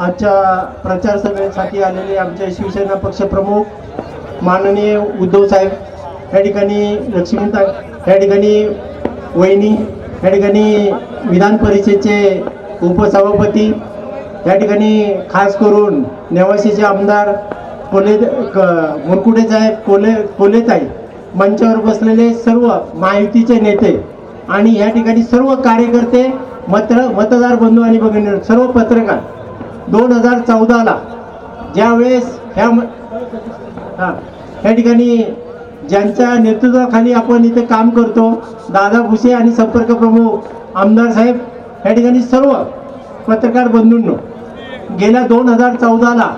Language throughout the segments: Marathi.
आजच्या प्रचार सभेसाठी आलेले आमचे शिवसेना पक्षप्रमुख माननीय उद्धव साहेब या ठिकाणी लक्ष्मीता या ठिकाणी वहिनी या ठिकाणी विधान परिषदेचे उपसभापती या ठिकाणी खास करून नेवासीचे आमदार कोले क मुरकुटे साहेब कोले कोलेताई मंचावर बसलेले सर्व महायुतीचे नेते आणि या ठिकाणी सर्व कार्यकर्ते मत्र मतदार बंधू आणि भगिनी सर्व पत्रकार दोन हजार चौदाला ज्यावेळेस ह्या म- या ठिकाणी ज्यांच्या नेतृत्वाखाली आपण इथे काम करतो दादा भुसे आणि संपर्क प्रमुख आमदार साहेब या ठिकाणी सर्व पत्रकार बंधूंनो गेल्या दोन हजार चौदाला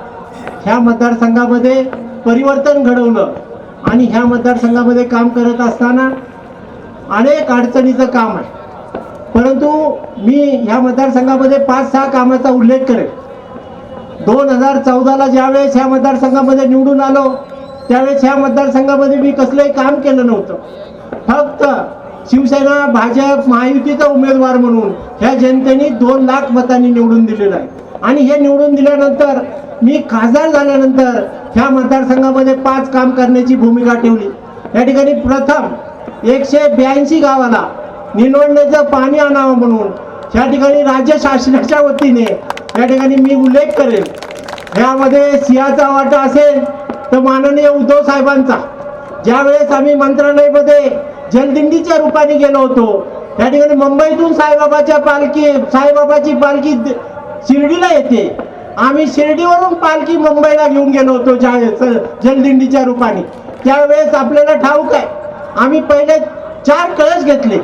ह्या मतदारसंघामध्ये परिवर्तन घडवलं आणि ह्या मतदारसंघामध्ये काम करत असताना अनेक अडचणीचं काम आहे. परंतु मी ह्या मतदारसंघामध्ये पाच सहा कामाचा उल्लेख करेन. दोन हजार चौदाला ज्यावेळेस ह्या मतदारसंघामध्ये निवडून आलो त्यावेळेस ह्या मतदारसंघामध्ये मी कसलंही काम केलं नव्हतं. फक्त शिवसेना भाजप महायुतीचा उमेदवार म्हणून ह्या जनतेने दोन लाख मतांनी निवडून दिलेलं आहे. आणि हे निवडून दिल्यानंतर मी खासदार झाल्यानंतर ह्या मतदारसंघामध्ये पाच काम करण्याची भूमिका ठेवली. या ठिकाणी प्रथम एकशे ब्याऐंशी गावाला निलवंडेचं पाणी आणावं म्हणून या ठिकाणी राज्य शासनाच्या वतीने या ठिकाणी मी उल्लेख करेल. यामध्ये सिंहाचा वाटा असेल तर माननीय उद्धव साहेबांचा. ज्यावेळेस आम्ही मंत्रालयामध्ये जलदिंडीच्या रूपाने गेलो होतो त्या ठिकाणी मुंबईतून साईबाबाच्या पालखी साईबाबाची पालखी शिर्डीला येते. आम्ही शिर्डीवरून पालखी मुंबईला घेऊन गेलो होतो ज्या जलदिंडीच्या रूपाने. त्यावेळेस आपल्याला ठाऊक आहे आम्ही पहिले चार कळस घेतले.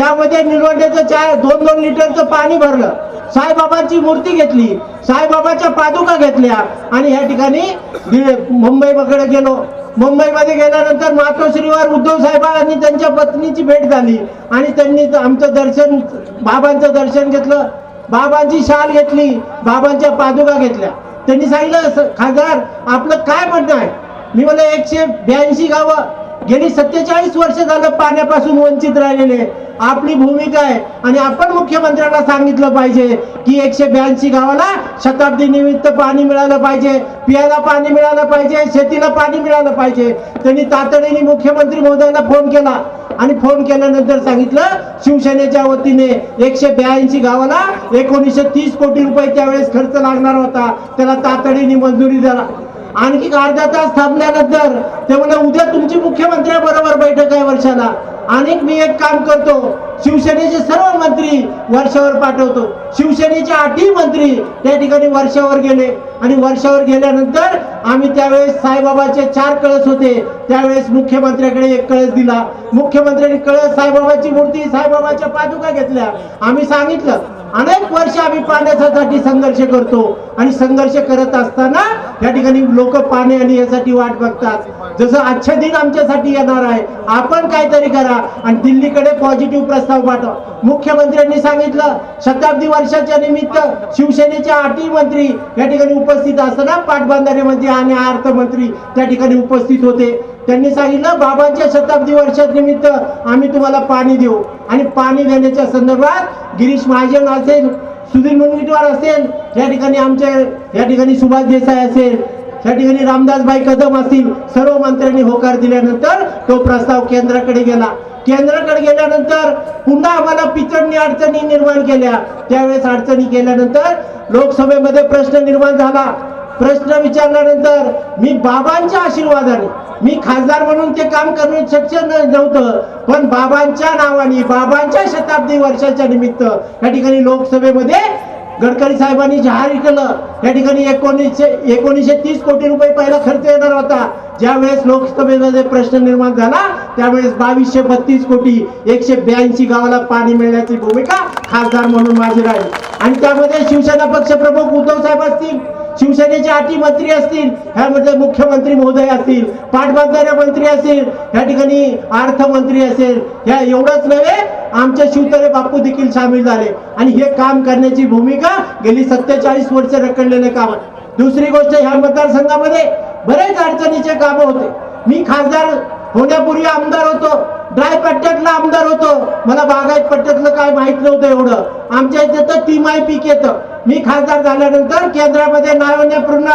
त्यामध्ये निलवंड्याचं चार दोन दोन लिटरचं पाणी भरलं. साईबाबांची मूर्ती घेतली. साईबाबाच्या पादुका घेतल्या. आणि ह्या ठिकाणी मुंबईकडे गेलो. मुंबईमध्ये गेल्यानंतर मातोश्रीवर उद्धव साहेबांनी त्यांच्या पत्नीची भेट झाली. आणि त्यांनी आमचं दर्शन बाबांचं दर्शन घेतलं. बाबांची शाल घेतली. बाबांच्या पादुका घेतल्या. त्यांनी सांगितलं खासदार आपलं काय म्हणणं आहे? मी मला एकशे ब्याऐंशी गावं. गेली सत्तेचाळीस वर्ष झालं पाण्यापासून वंचित राहिलेले. आपली भूमिका आहे. आणि आपण मुख्यमंत्र्यांना सांगितलं पाहिजे की एकशे ब्याऐंशी गावाला शताब्दी निमित्त पाणी मिळालं पाहिजे पियाला पाणी मिळालं पाहिजे शेतीला पाणी मिळालं पाहिजे. त्यांनी तातडीने मुख्यमंत्री महोदयाला फोन केला. आणि फोन केल्यानंतर सांगितलं शिवसेनेच्या वतीने एकशे ब्याऐंशी गावाला एकोणीसशे तीस कोटी रुपये त्यावेळेस खर्च लागणार होता. त्याला तातडीने मंजुरी द्याला आणखी अर्धा तास थांबल्यानंतर ते म्हणलं उद्या तुमची मुख्यमंत्र्याबरोबर बैठक आहे वर्षाला. आणि मी एक काम करतो. शिवसेनेचे सर्व मंत्री वर्षावर पाठवतो. शिवसेनेचे आठही मंत्री त्या ठिकाणी वर्षावर गेले. आणि वर्षावर गेल्यानंतर आम्ही त्यावेळेस साईबाबाचे चार कळस होते. त्यावेळेस मुख्यमंत्र्याकडे एक कळस दिला. मुख्यमंत्र्यांनी कळस साईबाबाची मूर्ती साईबाबाच्या पादुका घेतल्या. आम्ही सांगितलं अनेक वर्ष आम्ही पाण्यासाठी संघर्ष करतो. आणि संघर्ष करत असताना या ठिकाणी लोक पाणी आणि यासाठी वाट बघतात. जसं आजच्या दिन आमच्यासाठी येणार आहे. आपण काहीतरी करा. आणि दिल्लीकडे पॉझिटिव्ह प्रस्ताव पाठवा. मुख्यमंत्र्यांनी सांगितलं शताब्दी वर्षाच्या निमित्त शिवसेनेचे आठही मंत्री या ठिकाणी उपस्थित असताना पाटबंधारे मंत्री आणि अर्थमंत्री त्या ठिकाणी उपस्थित होते. त्यांनी सांगितलं बाबांच्या शताब्दी वर्षानिमित्त आम्ही तुम्हाला पाणी देऊ. आणि पाणी देण्याच्या संदर्भात गिरीश महाजन असेल सुधीर मुनगंटीवार असेल या ठिकाणी आमचे या ठिकाणी सुभाष देसाई असेल या ठिकाणी रामदासभाई कदम असतील सर्व मंत्र्यांनी होकार दिल्यानंतर तो प्रस्ताव केंद्राकडे गेला. केंद्राकडे गेल्यानंतर पुन्हा आम्हाला पिचडणी अडचणी निर्माण केल्या. त्यावेळेस अडचणी केल्यानंतर लोकसभेमध्ये प्रश्न निर्माण झाला. प्रश्न विचारल्यानंतर मी बाबांच्या आशीर्वादाने मी खासदार म्हणून ते काम करणे शक्य नव्हतं पण बाबांच्या नावाने बाबांच्या शताब्दी वर्षाच्या निमित्त या ठिकाणी लोकसभेमध्ये गडकरी साहेबांनी जाहीर केलं. या ठिकाणी एकोणीसशे एकोणीसशे तीस कोटी रुपये पहिला खर्च येणार होता. ज्यावेळेस लोकसभेमध्ये प्रश्न निर्माण झाला त्यावेळेस बावीसशे बत्तीस कोटी एकशे ब्याऐंशी गावाला पाणी मिळण्याची भूमिका खासदार म्हणून माझी राहील. आणि त्यामध्ये शिवसेना पक्ष प्रमुख उद्धव साहेब असतील शिवसेनेचे आठी मंत्री असतील ह्यामध्ये मुख्यमंत्री महोदय असतील पाटबंधारे मंत्री असतील या ठिकाणी अर्थमंत्री असेल ह्या एवढंच नव्हे आमचे शिवतरे बापू देखील सामील झाले. आणि हे काम करण्याची भूमिका गेली सत्तेचाळीस वर्ष रखडलेले काम. दुसरी गोष्ट ह्या मतदारसंघामध्ये बरेच अडचणीचे कामं होते. मी खासदार होण्यापूर्वी आमदार होतो. ड्राय पट्ट्यातला आमदार होतो. मला बागायत पट्ट्यातलं काय माहीत नव्हतं एवढं. आमच्या इथे तर तिमाही पीक येतं. मी खासदार झाल्यानंतर केंद्रामध्ये नाविन्यपूर्ण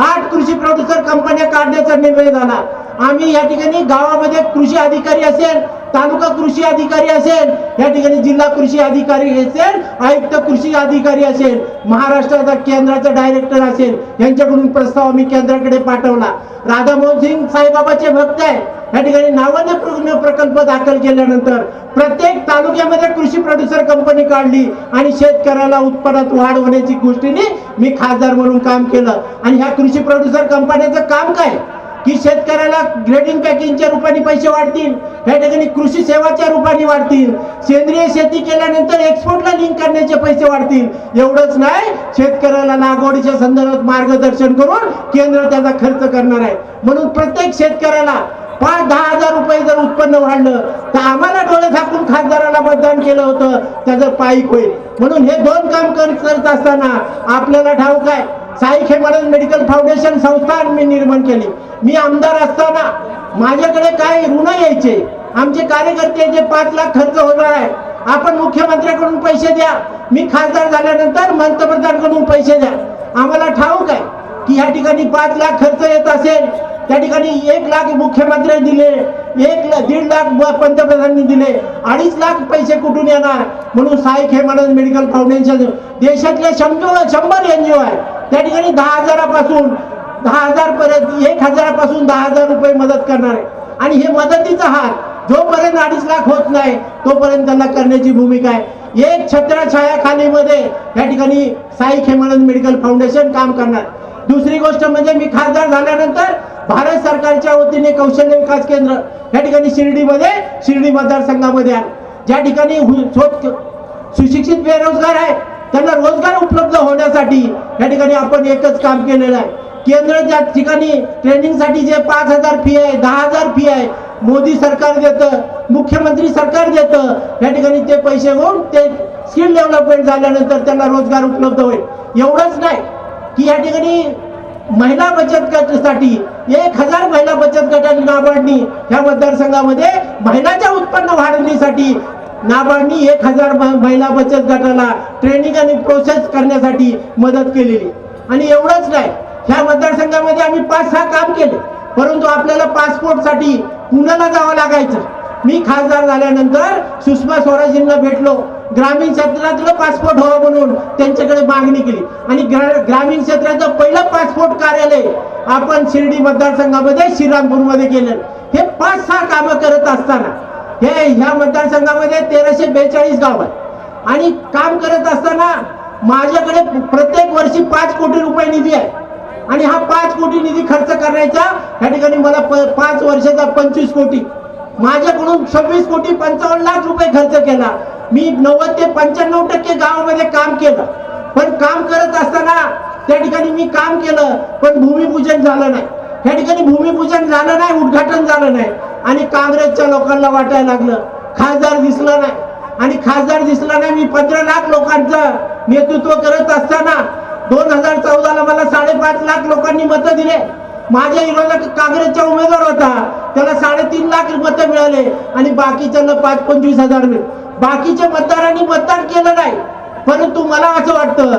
आठ कृषी प्रोड्युसर कंपन्या काढण्याचा निर्णय झाला. आम्ही या ठिकाणी गावामध्ये कृषी अधिकारी असेल तालुका कृषी अधिकारी असेल या ठिकाणी जिल्हा कृषी अधिकारी असेल आयुक्त कृषी अधिकारी असेल महाराष्ट्राचा केंद्राचा डायरेक्टर असेल यांच्याकडून प्रस्ताव आम्ही केंद्राकडे पाठवला. राधामोहन सिंग साईबाबाचे भक्त आहे या ठिकाणी नावाने प्रकल्प दाखल केल्यानंतर प्रत्येक तालुक्यामध्ये कृषी प्रोड्युसर कंपनी काढली आणि शेतकऱ्याला उत्पन्नात वाढ होण्याची गोष्टीने मी खासदार म्हणून काम केलं. आणि ह्या कृषी प्रोड्युसर कंपन्याचं काम काय? की शेतकऱ्याला ग्रेडिंग पॅकिंगच्या रूपाने पैसे वाढतील या ठिकाणी कृषी सेवाच्या रूपाने वाढतील. सेंद्रिय शेती केल्यानंतर एक्सपोर्टला लिंक करण्याचे पैसे वाढतील. एवढंच नाही शेतकऱ्याला लागवडीच्या संदर्भात मार्गदर्शन करून केंद्र त्याचा खर्च करणार आहे. म्हणून प्रत्येक शेतकऱ्याला पाच दहा हजार रुपये जर उत्पन्न वाढलं तर आम्हाला डोळे झाकून खासदाराला मतदान केलं होतं त्याचं पाईक होईल. म्हणून हे दोन काम कर- करत असताना आपल्याला ठाऊक आहे साई खेमानंद मेडिकल फाउंडेशन संस्था मी निर्माण केली. मी आमदार असताना माझ्याकडे काय ऋण यायचे. आमचे कार्यकर्ते जे पाच लाख खर्च होणार आहे आपण मुख्यमंत्र्याकडून पैसे द्या. मी खासदार झाल्यानंतर पंतप्रधानकडून पैसे द्या. आम्हाला ठाऊक आहे की ह्या ठिकाणी पाच लाख खर्च येत असेल त्या ठिकाणी एक लाख मुख्यमंत्री दिले एक ला- दीड लाख पंतप्रधानांनी दिले. अडीच लाख पैसे कुठून येणार? म्हणून साई खेमानंद मेडिकल फाउंडेशन देशातले शंभर शंभर ओ आहे त्या ठिकाणी दहा हजारापासून दहा हजार पर्यंत एक हजारापासून दहा हजार रुपये मदत करणार आहे. आणि हे मदतीचा हार जोपर्यंत अडीच लाख होत नाही तोपर्यंत त्यांना करण्याची भूमिका आहे. एक छत्रछायाखालीमध्ये या ठिकाणी साई खेमानंद मेडिकल फाउंडेशन काम करणार. दुसरी गोष्ट म्हणजे मी खासदार झाल्यानंतर भारत सरकारच्या वतीने कौशल्य विकास केंद्र या ठिकाणी शिर्डीमध्ये शिर्डी मतदारसंघामध्ये आहे. ज्या ठिकाणी सुशिक्षित बेरोजगार आहे त्यांना रोजगार उपलब्ध होण्यासाठी या ठिकाणी आपण एकच काम केलेलं आहे. केंद्र ज्या ठिकाणी ट्रेनिंगसाठी जे पाच हजार फी आहे दहा हजार फी आहे मोदी सरकार देतं मुख्यमंत्री सरकार देतं या ठिकाणी ते पैसे घेऊन ते स्किल डेव्हलपमेंट झाल्यानंतर त्यांना रोजगार उपलब्ध होईल. एवढंच नाही की या ठिकाणी महिला बचत गटासाठी एक हजार महिला बचत गटाची नाबार्डनी ह्या मतदारसंघामध्ये महिलाच्या उत्पन्न वाढवण्यासाठी नाबार्डनी एक हजार महिला बचत गटाला ट्रेनिंग आणि प्रोसेस करण्यासाठी मदत केलेली. आणि एवढंच नाही ह्या मतदारसंघामध्ये आम्ही पाच सहा काम केले. परंतु आपल्याला पासपोर्टसाठी पुण्याला जावं लागायचं. मी खासदार झाल्यानंतर सुषमा स्वराजींना भेटलो. ग्रामीण क्षेत्रातलं पासपोर्ट हवं म्हणून त्यांच्याकडे मागणी केली. आणि ग्रा- ग्रामीण क्षेत्राचं पहिलं पासपोर्ट कार्यालय आपण शिर्डी मतदारसंघामध्ये श्रीरामपूरमध्ये केलं हे पाच सहा कामं करत असताना हे ह्या मतदारसंघामध्ये तेराशे बेचाळीस गाव आहे आणि काम करत असताना माझ्याकडे प्रत्येक वर्षी पाच कोटी रुपये निधी आहे. आणि हा पाच कोटी निधी खर्च करण्याचा या ठिकाणी मला प- पाच वर्षाचा पंचवीस कोटी माझ्याकडून सव्वीस कोटी पंचावन्न लाख रुपये खर्च केला. मी नव्वद ते पंच्याण्णव टक्के गावामध्ये काम केलं. पण काम करत असताना त्या ठिकाणी मी काम केलं पण भूमिपूजन झालं नाही. त्या ठिकाणी भूमिपूजन झालं नाही उद्घाटन झालं नाही. आणि काँग्रेसच्या लोकांना वाटायला लागलं. खासदार दिसला नाही. आणि खासदार दिसला नाही मी पंधरा लाख लोकांचं नेतृत्व करत असताना दोन हजार चौदाला मला साडेपाच लाख लोकांनी मतं दिले. माझ्या हिरोला काँग्रेसचा उमेदवार होता. त्याला साडेतीन लाख मतं मिळाले आणि बाकीच्यांना पाच पंचवीस हजार मिळाले. बाकीच्या मतदारांनी मतदान केलं नाही. परंतु मला असं वाटतं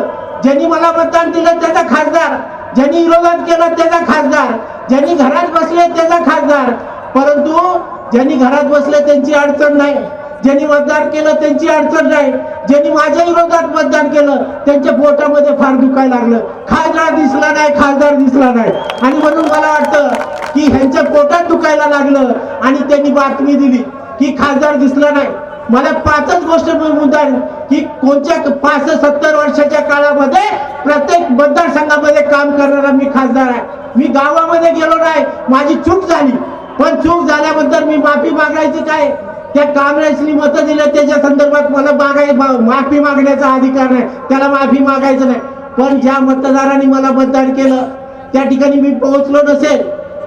ज्यांनी मला मतदान दिलं त्याचा खासदार ज्यांनी विरोधात केला त्याचा खासदार ज्यांनी घरात बसले त्याचा खासदार परंतु ज्यांनी घरात बसले त्यांची अडचण नाही. ज्यांनी मतदान केलं त्यांची अडचण नाही. ज्यांनी माझ्या विरोधात मतदान केलं त्यांच्या पोटामध्ये फार दुखायला लागलं. खासदार दिसला नाही खासदार दिसला नाही. आणि म्हणून मला वाटतं की ह्यांच्या पोटात दुखायला लागलं आणि त्यांनी बातमी दिली की खासदार दिसला नाही. मला पाचच गोष्ट मुद्दा की कोणत्या पाच सत्तर वर्षाच्या काळामध्ये प्रत्येक मतदारसंघामध्ये काम करणारा मी खासदार आहे. मी गावामध्ये गेलो नाही माझी चूक झाली. पण चूक झाल्याबद्दल मी माफी मागायची काय? त्या काँग्रेसनी मतं दिलं त्याच्या संदर्भात मला मागाय माफी मागण्याचा अधिकार नाही. त्याला माफी मागायचं नाही. पण ज्या मतदारांनी मला मतदान केलं त्या ठिकाणी मी पोहोचलो नसेल.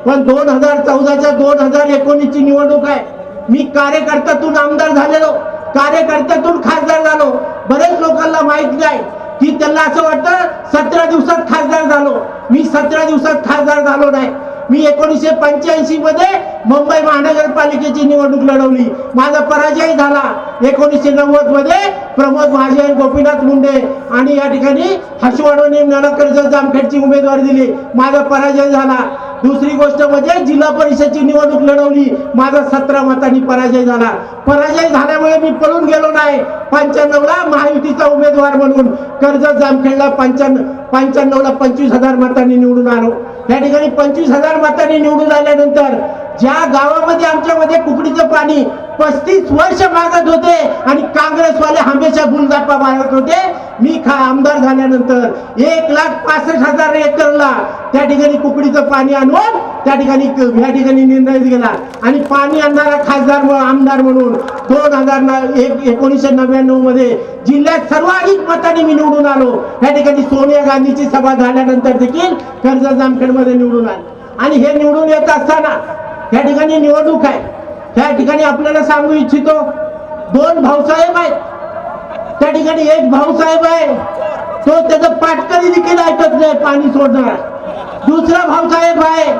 पण दोन हजार चौदाच्या दोन हजार एकोणीसची निवडणूक आहे. मी कार्यकर्त्यातून आमदार झालेलो. कार्यकर्त्यातून खासदार झालो. बरेच लोकांना माहीत नाही की त्यांना असं वाटतं सतरा दिवसात खासदार झालो. मी सतरा दिवसात खासदार झालो नाही. मी एकोणीसशे पंच्याऐंशी मध्ये मुंबई महानगरपालिकेची निवडणूक लढवली. माझा पराजय झाला. एकोणीसशे नव्वदमध्ये प्रमोद महाजन गोपीनाथ मुंडे आणि या ठिकाणी हर्षवर्धन नळकर्ज जामखेडची उमेदवारी दिली. माझा पराजय झाला. दुसरी गोष्ट म्हणजे जिल्हा परिषदची निवडणूक लढवली. माझा सतरा मतांनी पराजय झाला. पराजय झाल्यामुळे मी पळून गेलो नाही. पंच्याण्णवला महायुतीचा उमेदवार म्हणून कर्जत जामखेडला पंच्याण्णव पंच्याण्णवला पंचवीस हजार मतांनी निवडून आलो. त्या ठिकाणी पंचवीस हजार मतांनी निवडून आल्यानंतर ज्या गावामध्ये आमच्यामध्ये कुकडीचं पाणी पस्तीस वर्ष मागत होते आणि काँग्रेसवाले हमेशा गुलजापा मारत होते मी खा आमदार झाल्यानंतर एक लाख पासष्ट हजार एकरला त्या ठिकाणी कुकडीचं पाणी आणून त्या ठिकाणी या ठिकाणी निर्णय गेला आणि पाणी आणणारा खासदार आमदार म्हणून दोन हजार एक एकोणीसशे नव्याण्णवमध्ये जिल्ह्यात सर्वाधिक मताने मी निवडून आलो. या ठिकाणी सोनिया गांधीची सभा झाल्यानंतर देखील कर्जत जामखेडमध्ये निवडून आलो. आणि हे निवडून येत असताना या ठिकाणी निवडणूक आहे. त्या ठिकाणी आपल्याला सांगू इच्छितो दोन भाऊसाहेब आहेत. त्या ठिकाणी एक भाऊसाहेब आहे. तो त्याचं पाटकरी देखील ऐकत नाही पाणी सोडणार. दुसरा भाऊसाहेब आहे.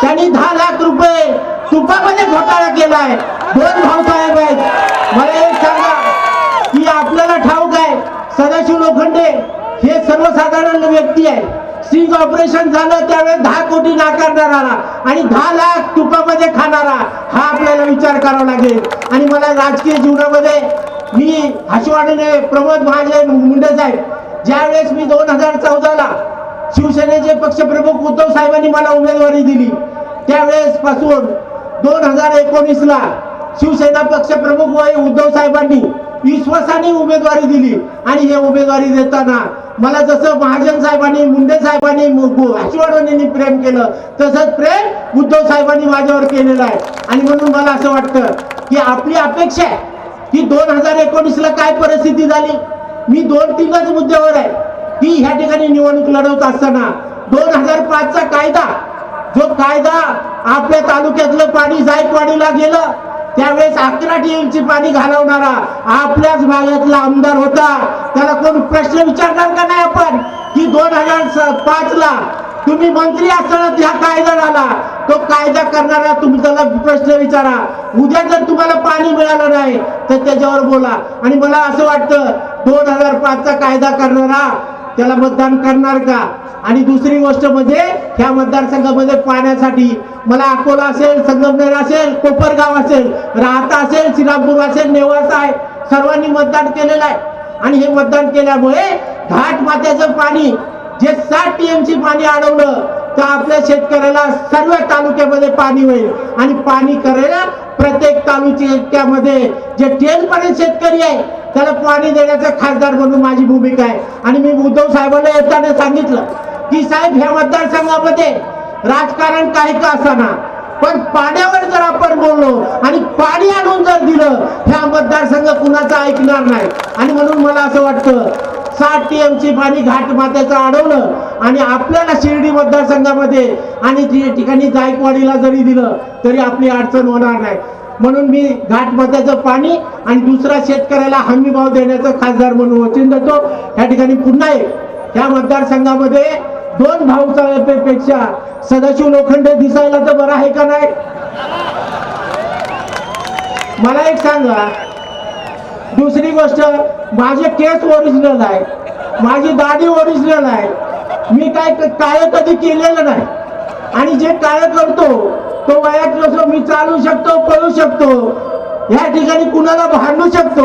त्यांनी दहा लाख रुपये तुपामध्ये घोटाळा केलाय. दोन भाऊसाहेब आहेत. मला एक सांगा की आपल्याला ठाऊक आहे सदाशिव लोखंडे हे सर्वसाधारण व्यक्ती आहे सिंग ऑपरेशन झालं त्यावेळेस दहा कोटी नाकारणारा आणि दहा लाख तुपामध्ये खाणारा हा आपल्याला विचार करावा लागेल. आणि मला राजकीय जीवनामध्ये मी हसवाडीने प्रमोद महाजन मुंडे साहेब ज्यावेळेस मी दोन हजार चौदाला शिवसेनेचे पक्षप्रमुख उद्धव साहेबांनी मला उमेदवारी दिली त्यावेळेस पासून दोन हजार एकोणीसला शिवसेना पक्षप्रमुख वय उद्धव साहेबांनी विश्वासाने उमेदवारी दिली. आणि हे उमेदवारी देताना मला जसं महाजन साहेबांनी मुंडे साहेबांनी हर्षवर्धनांनी प्रेम केलं तसंच प्रेम उद्धव साहेबांनी माझ्यावर केलेलं आहे. आणि म्हणून मला असं वाटतं की आपली अपेक्षा आहे की दोन हजार एकोणीसला काय परिस्थिती झाली? मी दोन तीनच मुद्द्यावर आहे. की ह्या ठिकाणी निवडणूक लढवत असताना दोन हजार पाचचा कायदा जो कायदा आपल्या तालुक्यातलं पाणी जायकवाडीला गेलं त्यावेळेस अकरा टीएमची पाणी घालवणारा आपल्याच भागातला आमदार होता. त्याला कोण प्रश्न विचारणार का नाही आपण? की दोन हजार पाच ला तुम्ही मंत्री असताना हा कायदा झाला. तो कायदा करणारा तुम्ही प्रश्न विचारा. उद्या जर तुम्हाला पाणी मिळालं नाही तर त्याच्यावर बोला. आणि मला असं वाटतं दोन हजार पाचचा कायदा करणारा त्याला मतदान करणार का? आणि दुसरी गोष्ट म्हणजे ह्या मतदारसंघामध्ये पाण्यासाठी मला अकोला असेल संगमनेर असेल कोपरगाव असेल राहता असेल श्रीरामपूर असेल नेवासा आहे. सर्वांनी मतदान केलेलं आहे. आणि हे मतदान केल्यामुळे घाट मात्याचं पाणी जे साठ टीएमसी पाणी अडवलं तर आपल्या शेतकऱ्याला सर्व तालुक्यामध्ये पाणी होईल. आणि पाणी करायला प्रत्येक तालुक्यामध्ये जे टेलपर्यंत शेतकरी आहे त्याला पाणी देण्याचा खासदार म्हणून माझी भूमिका आहे. आणि मी उद्धव साहेबांना येताना सांगितलं की साहेब ह्या मतदारसंघामध्ये राजकारण काही का असाना पण पाण्यावर जर आपण बोललो आणि पाणी आणून जर दिलं ह्या मतदारसंघ कुणाचं ऐकणार नाही. आणि म्हणून मला असं वाटतं साठ टी एमची पाणी घाट मात्याचं अडवलं आणि आपल्याला शिर्डी मतदारसंघामध्ये आणि ठिकाणी जायकवाडीला जरी दिलं तरी आपली अडचण होणार नाही. म्हणून मी घाट मधल्याचं पाणी आणि दुसरा शेतकऱ्याला हमी भाव देण्याचं खासदार म्हणून वचन देतो. या ठिकाणी पुन्हा एक या मतदारसंघामध्ये दोन भाऊसाहेबपेक्षा सदाशिव लोखंडे दिसायला तर बरं आहे का नाही? मला एक सांगा दुसरी गोष्ट माझे केस ओरिजिनल आहे माझी दाढी ओरिजिनल आहे मी काय काय कधी केलेलं नाही. आणि जे काय करतो तो वयात नसो मी चालू शकतो पळू शकतो. या ठिकाणी कुणाला भांडू शकतो?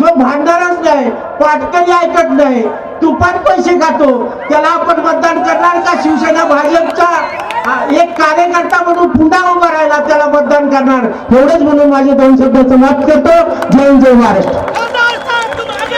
जो भांडणारच नाही पाटकरी ऐकत नाही तुपात पैसे खातो त्याला आपण मतदान करणार का? शिवसेना भाजपचा एक कार्यकर्ता म्हणून पुन्हा उभा राहिला त्याला मतदान करणार. एवढंच म्हणून माझे दोन शब्द समाप्त करतो. जय जय महाराष्ट्र.